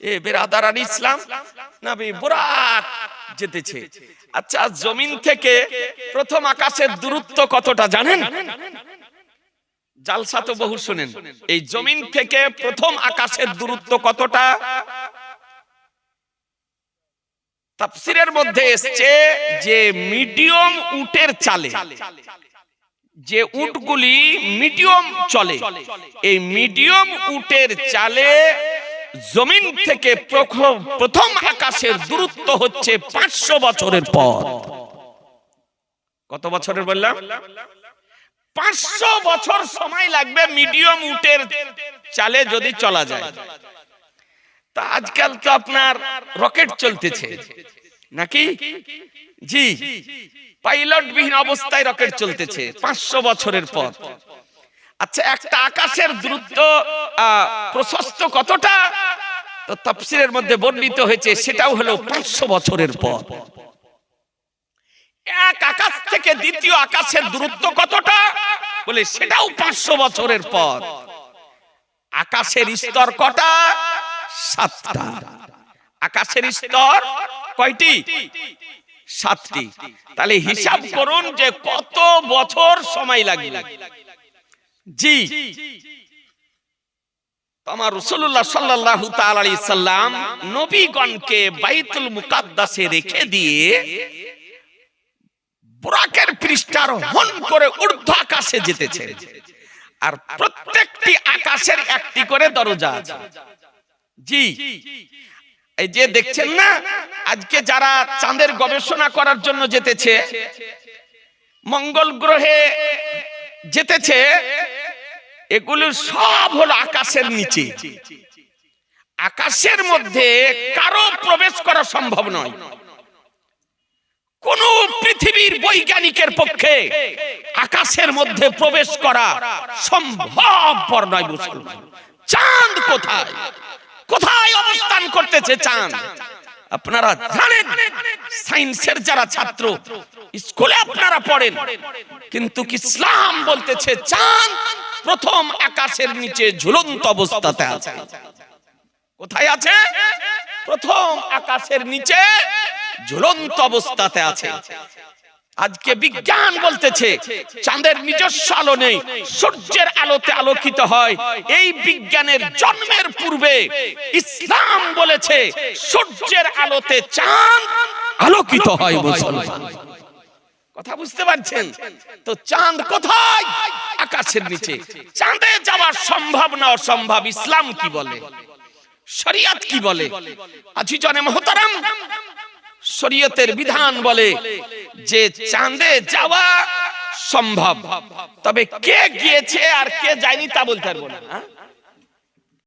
এ বেরাদারান ইসলাম না বে বুরাক আচ্ছা জমিন থেকে প্রথম আকাশের দূরত্ব কতটা জানেন? জালসা তো বহু শুনেন। এই জমিন থেকে প্রথম আকাশের দূরত্ব কতটা? তাফসিরের মধ্যে এসছে যে মিডিয়াম উটের চালে। যে উটগুলি মিডিয়াম চলে এই মিডিয়াম উটের চালে জমিন থেকে প্রথম আকাশের দূরত্ব হচ্ছে পাঁচশো বছরের পর কত বছরের বললাম? পাঁচশো বছর সময় লাগবে মিডিয়াম উটের চালে যদি চলা যায়। তা আজকাল তো আপনার রকেট চলতেছে। নাকি? জি পাইলট বিহীন অবস্থায় রকেট চলতেছে পাঁচশো বছরের পর। আচ্ছা একটা আকাশের দূরত্ব আহ, প্রশস্ত কতটা? তো তাফসিরের মধ্যে বর্ণিত হয়েছে সেটাও হলো পাঁচশো বছরের পর। এক আকাশ থেকে দ্বিতীয় আকাশের দূরত্ব কতটা? বলে সেটাও পাঁচশো বছরের পর। আকাশের স্তর কটা? সাতটা। আকাশের স্তর কয়টি? সাতটি। তাহলে হিসাব করুন যে কত বছর সময় লাগবে। জি। আমার রসুল্লাহ সাল্লাল্লাহু তাআলা সাল্লাম নবীগণকে বাইতুল মুকাদ্দাসে রেখে দিয়ে বুরাকের পৃষ্ঠার হন করে ঊর্ধ্ব আকাশে যেতেছে। আর প্রত্যেকটি আকাশের একটি করে দরজা জি। এই যে দেখছেন না, আজকে যারা চাঁদের গবেষণা করার জন্য যেতেছে, মঙ্গল গ্রহে যেতেছে এগুলো সব হলো আকাশের নিচে। আকাশের মধ্যে কারও প্রবেশ করা সম্ভব নয়। কোন পৃথিবীর বৈজ্ঞানিকের পক্ষে আকাশের মধ্যে প্রবেশ করা সম্ভবপর নয় চাঁদ কোথায়? কোথায় অবস্থান করতেছে চাঁদ? আপনারা জানেন, সায়েন্সের যারা ছাত্র, স্কুলে আপনারা পড়েন। কিন্তু ইসলাম বলতেছে, চাঁদ প্রথম আকাশের নিচে ঝুলন্ত অবস্থাতে আছে। কোথায় আছে? প্রথম আকাশের নিচে ঝুলন্ত অবস্থাতে আছে। আজকে বিজ্ঞান বলতেছে, চাঁদের নিজস্ব আলো নেই, সূর্যের আলোতে আলোকিত হয়। এই বিজ্ঞানের জন্মের পূর্বে ইসলাম বলেছে, সূর্যের আলোতে চাঁদ আলোকিত হয় মুসলমান। কথা বুঝতে পারছেন? তো চাঁদ কোথায়? আকাশের নিচে। চাঁদে যাওয়া সম্ভব না অসম্ভব, ইসলাম কি বলে? শরিয়াত কি বলে? আজি জনে মহতারাম, শরীয়তের বিধান বলে যে চাঁদে যাওয়া সম্ভব তবে কে গিয়েছে আর কে যায়নি তা বলতে পারব না হ্যাঁ?